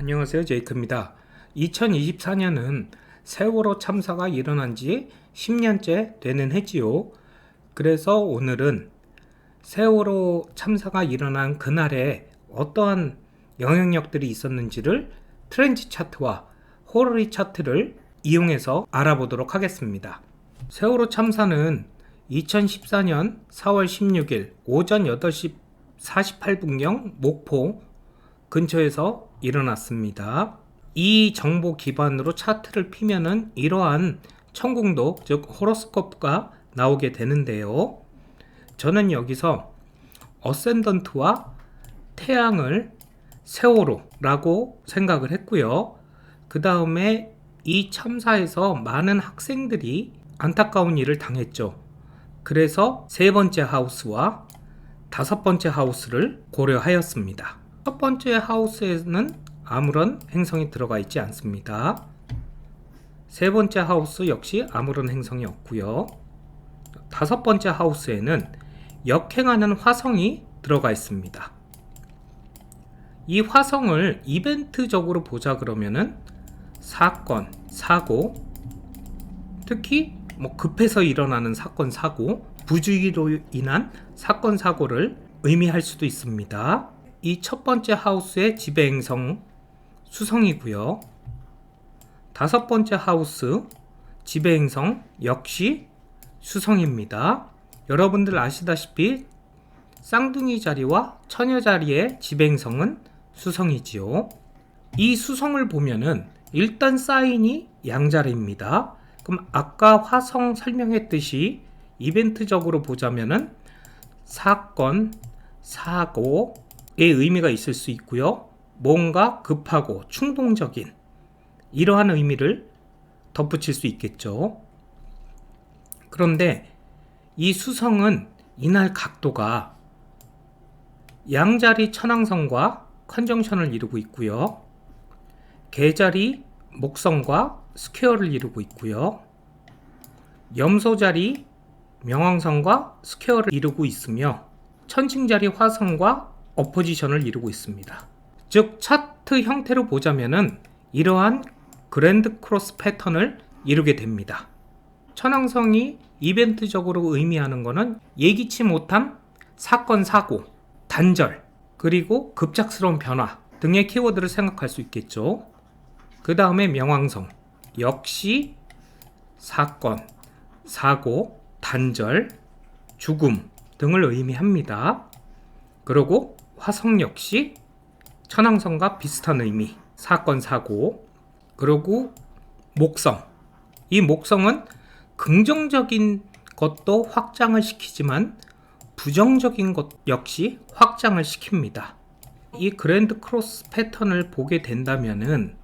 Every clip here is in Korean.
안녕하세요. 제이크입니다. 2024년은 세월호 참사가 일어난 지 10년째 되는 해지요. 그래서 오늘은 세월호 참사가 일어난 그날에 어떠한 영향력들이 있었는지를 트렌지 차트와 호러리 차트를 이용해서 알아보도록 하겠습니다. 세월호 참사는 2014년 4월 16일 오전 8시 48분경 목포 근처에서 일어났습니다. 이 정보 기반으로 차트를 피면은 이러한 천궁도 즉 호로스코프가 나오게 되는데요. 저는 여기서 어센던트와 태양을 세월호라고 생각을 했고요. 그 다음에 이 참사에서 많은 학생들이 안타까운 일을 당했죠. 그래서 세 번째 하우스와 다섯 번째 하우스를 고려하였습니다. 첫 번째 하우스에는 아무런 행성이 들어가 있지 않습니다. 세 번째 하우스 역시 아무런 행성이 없고요. 다섯 번째 하우스에는 역행하는 화성이 들어가 있습니다. 이 화성을 이벤트적으로 보자 그러면은 사건, 사고, 특히 뭐 급해서 일어나는 사건, 사고, 부주의로 인한 사건, 사고를 의미할 수도 있습니다. 이 첫 번째 하우스의 지배 행성 수성이고요. 다섯 번째 하우스 지배 행성 역시 수성입니다. 여러분들 아시다시피 쌍둥이 자리와 처녀 자리의 지배 행성은 수성이지요. 이 수성을 보면은 일단 사인이 양자리입니다. 그럼 아까 화성 설명했듯이 이벤트적으로 보자면은 사건, 사고 의 의미가 있을 수 있고요. 뭔가 급하고 충동적인 이러한 의미를 덧붙일 수 있겠죠. 그런데 이 수성은 이날 각도가 양자리 천왕성과 컨정션을 이루고 있고요. 개자리 목성과 스퀘어를 이루고 있고요. 염소자리 명왕성과 스퀘어를 이루고 있으며 천칭자리 화성과 어포지션을 이루고 있습니다. 즉 차트 형태로 보자면은 이러한 그랜드 크로스 패턴을 이루게 됩니다. 천왕성이 이벤트적으로 의미하는 것은 예기치 못한 사건 사고, 단절, 그리고 급작스러운 변화 등의 키워드를 생각할 수 있겠죠. 그 다음에 명왕성 역시 사건, 사고, 단절, 죽음 등을 의미합니다. 그리고 화성 역시 천왕성과 비슷한 의미, 사건, 사고, 그리고 목성. 이 목성은 긍정적인 것도 확장을 시키지만 부정적인 것 역시 확장을 시킵니다. 이 그랜드 크로스 패턴을 보게 된다면은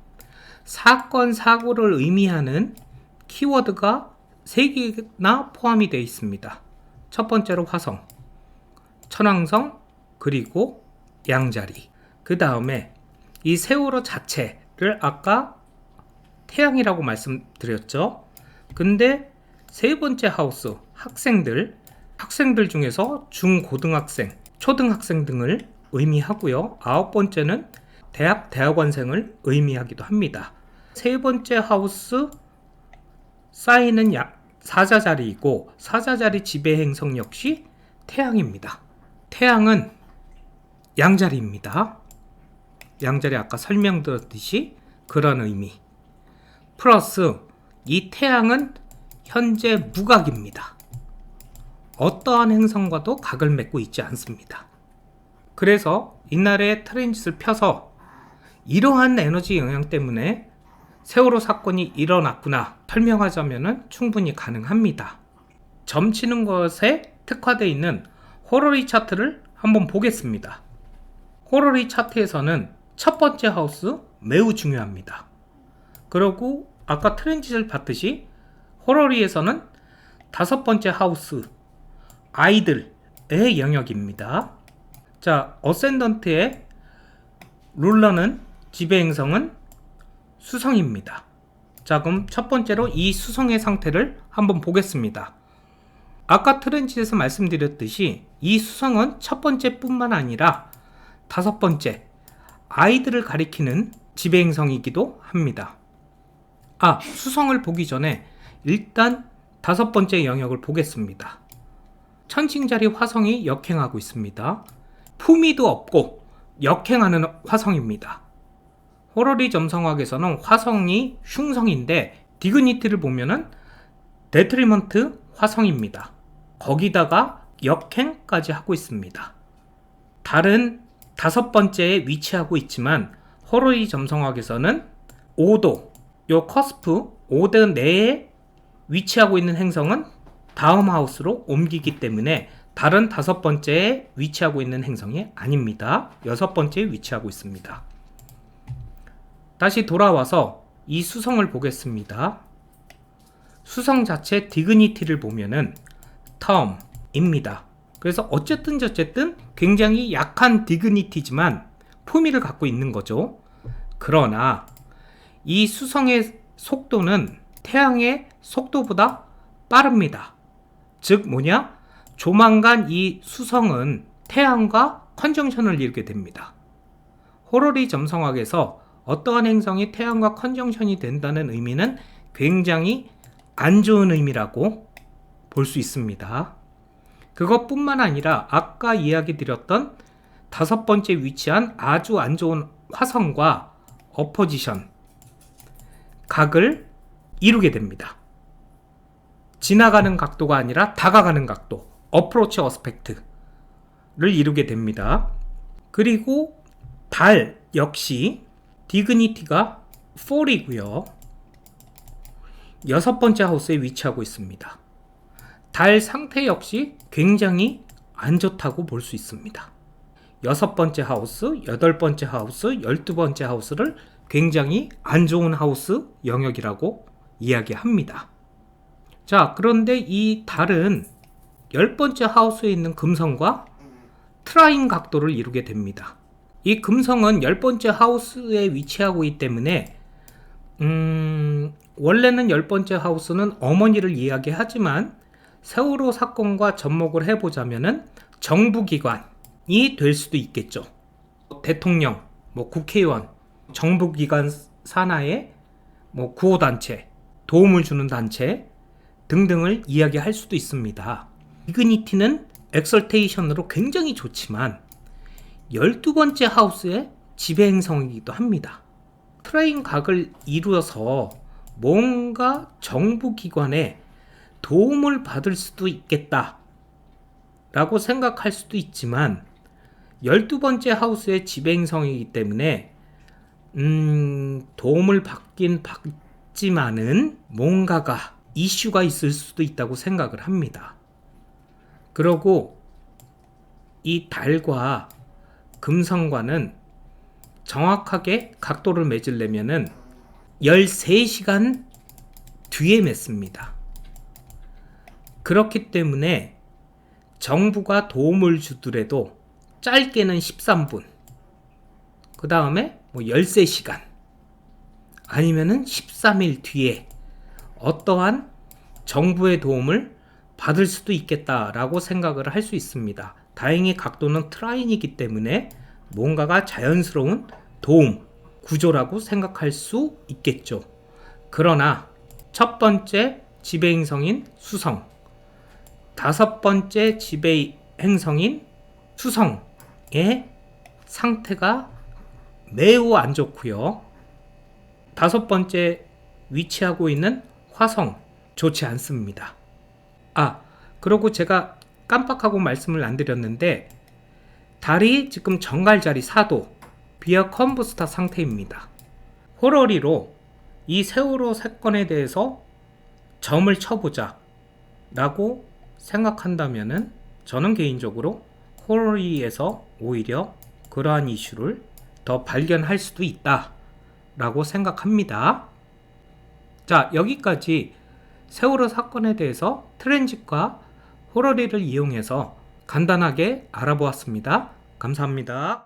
사건, 사고를 의미하는 키워드가 3개나 포함이 되어 있습니다. 첫 번째로 화성, 천왕성, 그리고 양자리. 그 다음에 이 세월호 자체를 아까 태양이라고 말씀드렸죠. 근데 세 번째 하우스, 학생들, 학생들 중에서 중고등학생, 초등학생 등을 의미하고요. 아홉 번째는 대학, 대학원생을 의미하기도 합니다. 세 번째 하우스 사인은 사자 자리이고 사자 자리 지배 행성 역시 태양입니다. 태양은 양자리입니다. 양자리 아까 설명드렸듯이 그런 의미. 플러스 이 태양은 현재 무각입니다. 어떠한 행성과도 각을 맺고 있지 않습니다. 그래서 이날의 트랜짓을 펴서 이러한 에너지 영향 때문에 세월호 사건이 일어났구나 설명하자면 충분히 가능합니다. 점치는 것에 특화되어 있는 호러리 차트를 한번 보겠습니다. 호러리 차트에서는 첫 번째 하우스 매우 중요합니다. 그리고 아까 트랜짓을 봤듯이 호러리에서는 다섯 번째 하우스 아이들의 영역입니다. 자, 어센던트의 룰러는 지배 행성은 수성입니다. 자, 그럼 첫 번째로 이 수성의 상태를 한번 보겠습니다. 아까 트렌치에서 말씀드렸듯이 이 수성은 첫 번째 뿐만 아니라 다섯 번째 아이들을 가리키는 지배행성이기도 합니다. 아, 수성을 보기 전에 일단 다섯 번째 영역을 보겠습니다. 천칭자리 화성이 역행하고 있습니다. 품위도 없고 역행하는 화성입니다. 호러리 점성학에서는 화성이 흉성인데 디그니티를 보면은 데트리먼트 화성입니다. 거기다가 역행까지 하고 있습니다. 다른 다섯 번째에 위치하고 있지만 호러리 점성학에서는 5도, 요 커스프 5도 내에 위치하고 있는 행성은 다음 하우스로 옮기기 때문에 다른 다섯 번째에 위치하고 있는 행성이 아닙니다. 여섯 번째에 위치하고 있습니다. 다시 돌아와서 이 수성을 보겠습니다. 수성 자체 디그니티를 보면은 텀입니다. 그래서 어쨌든 저쨌든 굉장히 약한 디그니티지만 품위를 갖고 있는 거죠. 그러나 이 수성의 속도는 태양의 속도보다 빠릅니다. 즉 뭐냐? 조만간 이 수성은 태양과 컨정션을 이루게 됩니다. 호러리 점성학에서 어떠한 행성이 태양과 컨정션이 된다는 의미는 굉장히 안 좋은 의미라고 볼 수 있습니다. 그것뿐만 아니라 아까 이야기 드렸던 다섯 번째 위치한 아주 안 좋은 화성과 어포지션 각을 이루게 됩니다. 지나가는 각도가 아니라 다가가는 각도, 어프로치 어스펙트를 이루게 됩니다. 그리고 달 역시 디그니티가 4이고요. 여섯 번째 하우스에 위치하고 있습니다. 달 상태 역시 굉장히 안 좋다고 볼 수 있습니다. 여섯 번째 하우스, 여덟 번째 하우스, 열두 번째 하우스를 굉장히 안 좋은 하우스 영역이라고 이야기합니다. 자, 그런데 이 달은 열 번째 하우스에 있는 금성과 트라인 각도를 이루게 됩니다. 이 금성은 열 번째 하우스에 위치하고 있기 때문에 음, 원래는 열 번째 하우스는 어머니를 이야기하지만 세월호 사건과 접목을 해보자면은 정부기관이 될 수도 있겠죠. 대통령, 뭐 국회의원, 정부기관 산하의 뭐 구호단체, 도움을 주는 단체 등등을 이야기할 수도 있습니다. 이그니티는 엑설테이션으로 굉장히 좋지만 12번째 하우스의 지배행성이기도 합니다. 트레인 각을 이루어서 뭔가 정부기관에 도움을 받을 수도 있겠다 라고 생각할 수도 있지만 12번째 하우스의 지배행성이기 때문에 음, 도움을 받긴 받지만은 뭔가가 이슈가 있을 수도 있다고 생각을 합니다. 그러고 이 달과 금성과는 정확하게 각도를 맺으려면은 13시간 뒤에 맺습니다. 그렇기 때문에 정부가 도움을 주더라도 짧게는 13분, 그 다음에 뭐 13시간, 아니면은 13일 뒤에 어떠한 정부의 도움을 받을 수도 있겠다라고 생각을 할 수 있습니다. 다행히 각도는 트라인이기 때문에 뭔가가 자연스러운 도움, 구조라고 생각할 수 있겠죠. 그러나 첫 번째 지배 행성인 수성, 다섯 번째 지배 행성인 수성의 상태가 매우 안 좋고요. 다섯 번째 위치하고 있는 화성 좋지 않습니다. 아, 그리고 제가 깜빡하고 말씀을 안 드렸는데 달이 지금 정갈자리 4도 비어 컴부스타 상태입니다. 호러리로 이 세월호 사건에 대해서 점을 쳐보자 라고 생각한다면은 저는 개인적으로 호러리에서 오히려 그러한 이슈를 더 발견할 수도 있다 라고 생각합니다. 자, 여기까지 세월호 사건에 대해서 트랜짓과 호러리를 이용해서 간단하게 알아보았습니다. 감사합니다.